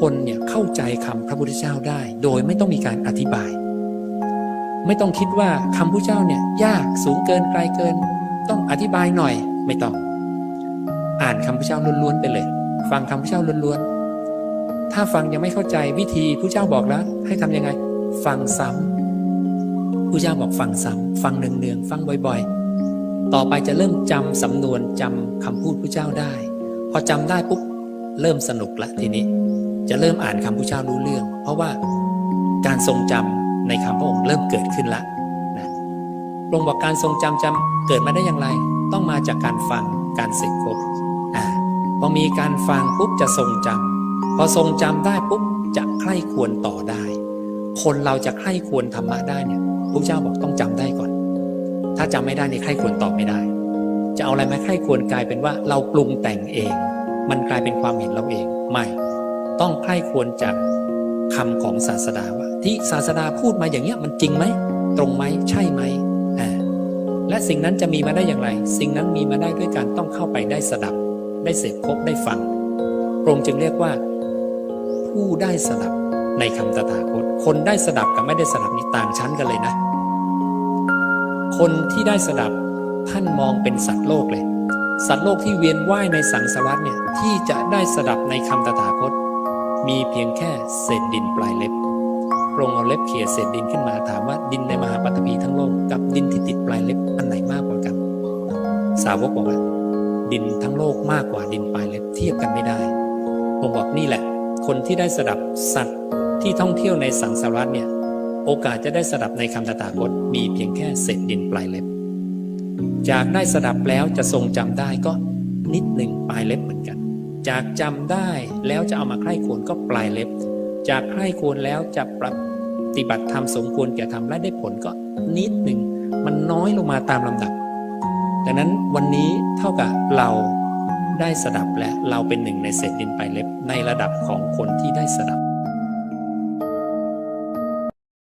คนเนี่ยเข้าใจคำพระพุทธเจ้าได้ โดยไม่ต้องมีการอธิบาย ไม่ต้องคิดว่าคำพระเจ้าเนี่ยยากสูงเกินไกลเกิน ต้องอธิบายหน่อยไม่ต้อง อ่านคำพระเจ้าล้วนๆไปเลย ฟังคำพระเจ้าล้วนๆถ้าฟังยังไม่เข้าใจวิธีพระเจ้าบอกแล้ว ให้ทำยังไง ฟังซ้ำพระเจ้าบอกฟังซ้ำฟังเนืองๆฟังบ่อยๆ ต่อไปจะเริ่มจำสำนวนจำคำพูดพระเจ้าได้ พอจำได้ปุ๊บเริ่มสนุกละทีนี้ จะเริ่มอ่านคำพระเจ้ารู้เรื่อง เพราะว่าการทรงจำในคำพระองค์เริ่มเกิดขึ้นละนะพระองบอกการทรงจำจำเกิดมาได้อย่างไร ต้องมาจากการฟังการเสกครบอ่าพอมีการฟังปุ๊บจะทรงจำพอทรงจำได้ปุ๊บจะใคร่ควรต่อได้ คนเราจะใคร่ควรธรรมะได้เนี่ยพระเจ้าบอกต้องจำได้ก่อน ถ้าจำไม่ได้ในใคร่ควรตอบไม่ได้ จะเอาอะไรมาใคร่ควรกลายเป็นว่าเราปรุงแต่งเอง มันกลายเป็นความเห็นเราเองไม่ ต้องใคร่ควรจากคำของศาสดาว่า ที่ศาสดาพูดมาอย่างเงี้ยมันจริงไหม ตรงไหมใช่ไหมและสิ่งนั้นจะมีมาได้อย่างไร สิ่งนั้นมีมาได้ด้วยการต้องเข้าไปได้สดับ ได้เสพคบได้ฟังพระองค์จึงเรียกว่า ผู้ได้สดับในคำตถาคต คนได้สดับกับไม่ได้สดับนี่ต่างชั้นกันเลยนะ คนที่ได้สดับท่านมองเป็นสัตว์โลกเลย สัตว์โลกที่เวียนว่ายในสังสารวัฏเนี่ยที่จะได้สดับในคำตถาคต มีเพียงแค่เศษดินปลายเล็บพระองค์เอาเล็บเขี่ยเศษดินขึ้นมาถามว่าดินในมหาปฐพีทั้งโลกกับดินที่ติดปลายเล็บอันไหนมากกว่ากัน สาวกบอกว่า ดินทั้งโลกมากกว่าดินปลายเล็บเทียบกันไม่ได้ผมบอกนี่แหละ คนที่ได้สดับสัตว์ที่ท่องเที่ยวในสังสารวัฏเนี่ยโอกาสจะได้สดับในคำตถาคตมีเพียงแค่เศษดินปลายเล็บ จากได้สดับแล้วจะทรงจำได้ก็นิดหนึ่งปลายเล็บเหมือนกัน จากจำได้แล้วจะเอามาใคร่ควรก็ปลายเล็บ จากใคร่ควรแล้วจะปฏิบัติธรรมสมควรแก่ทำและได้ผลก็นิดหนึ่งมันน้อยลงมาตามลำดับ ดังนั้นวันนี้เท่ากับเราได้สดับและเราเป็นหนึ่งในเศษดินปลายเล็บในระดับของคนที่ได้สดับ